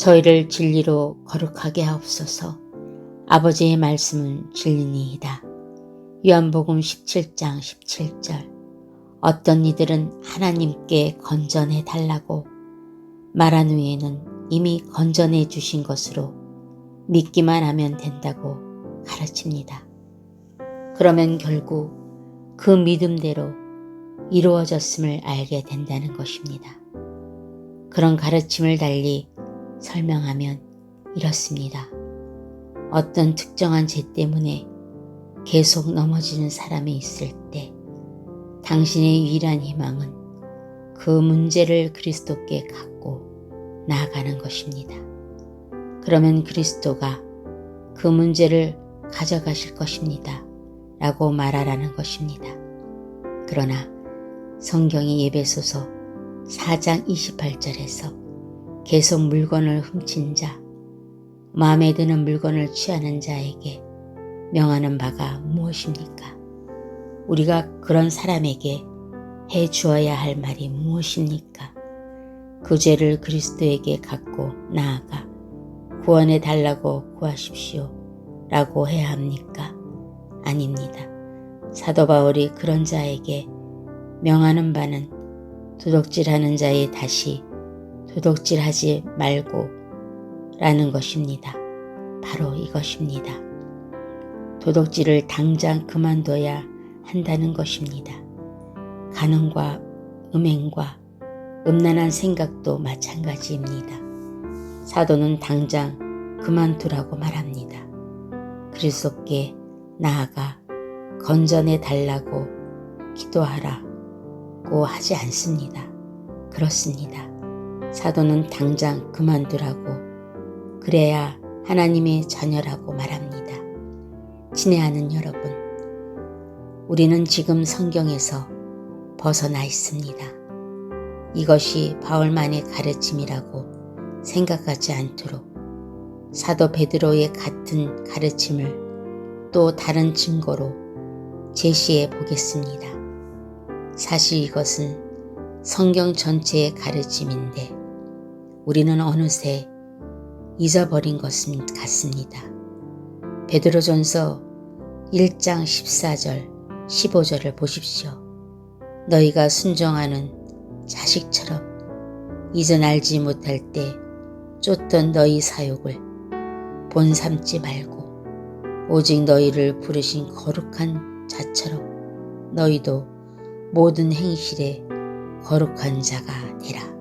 저희를 진리로 거룩하게 하옵소서. 아버지의 말씀은 진리니이다. 요한복음 17장 17절. 어떤 이들은 하나님께 건전해 달라고 말한 후에는 이미 건전해 주신 것으로 믿기만 하면 된다고 가르칩니다. 그러면 결국 그 믿음대로 이루어졌음을 알게 된다는 것입니다. 그런 가르침을 달리 설명하면 이렇습니다. 어떤 특정한 죄 때문에 계속 넘어지는 사람이 있을 때 당신의 유일한 희망은 그 문제를 그리스도께 갖고 나아가는 것입니다. 그러면 그리스도가 그 문제를 가져가실 것입니다. 라고 말하라는 것입니다. 그러나 성경의 예배소서 4장 28절에서 계속 물건을 훔친 자, 마음에 드는 물건을 취하는 자에게 명하는 바가 무엇입니까? 우리가 그런 사람에게 해 주어야 할 말이 무엇입니까? 그 죄를 그리스도에게 갖고 나아가 구원해 달라고 구하십시오. 라고 해야 합니까? 아닙니다. 사도 바울이 그런 자에게 명하는 바는 도덕질하는 자에 다시 도덕질하지 말고 라는 것입니다. 바로 이것입니다. 도덕질을 당장 그만둬야 한다는 것입니다. 간음과 음행과 음란한 생각도 마찬가지입니다. 사도는 당장 그만두라고 말합니다. 그리스도께 나아가 건전해 달라고 기도하라고 하지 않습니다. 그렇습니다. 사도는 당장 그만두라고 그래야 하나님의 자녀라고 말합니다. 친애하는 여러분, 우리는 지금 성경에서 벗어나 있습니다. 이것이 바울만의 가르침이라고 생각하지 않도록 사도 베드로의 같은 가르침을 또 다른 증거로 제시해 보겠습니다. 사실 이것은 성경 전체의 가르침인데 우리는 어느새 잊어버린 것은 같습니다. 베드로전서 1장 14절, 15절을 보십시오. 너희가 순종하는 자식처럼 이전 알지 못할 때 쫓던 너희 사욕을 본 삼지 말고 오직 너희를 부르신 거룩한 자처럼 너희도 모든 행실에 거룩한 자가 되라.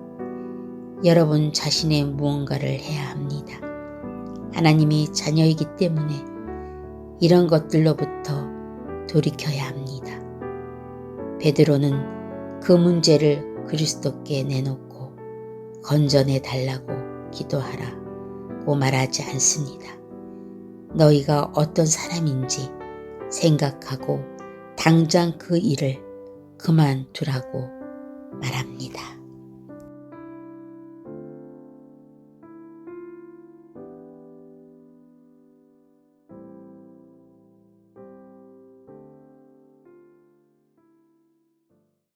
여러분 자신의 무언가를 해야 합니다. 하나님이 자녀이기 때문에 이런 것들로부터 돌이켜야 합니다. 베드로는 그 문제를 그리스도께 내놓고 건전해 달라고 기도하라고 말하지 않습니다. 너희가 어떤 사람인지 생각하고 당장 그 일을 그만두라고 말합니다.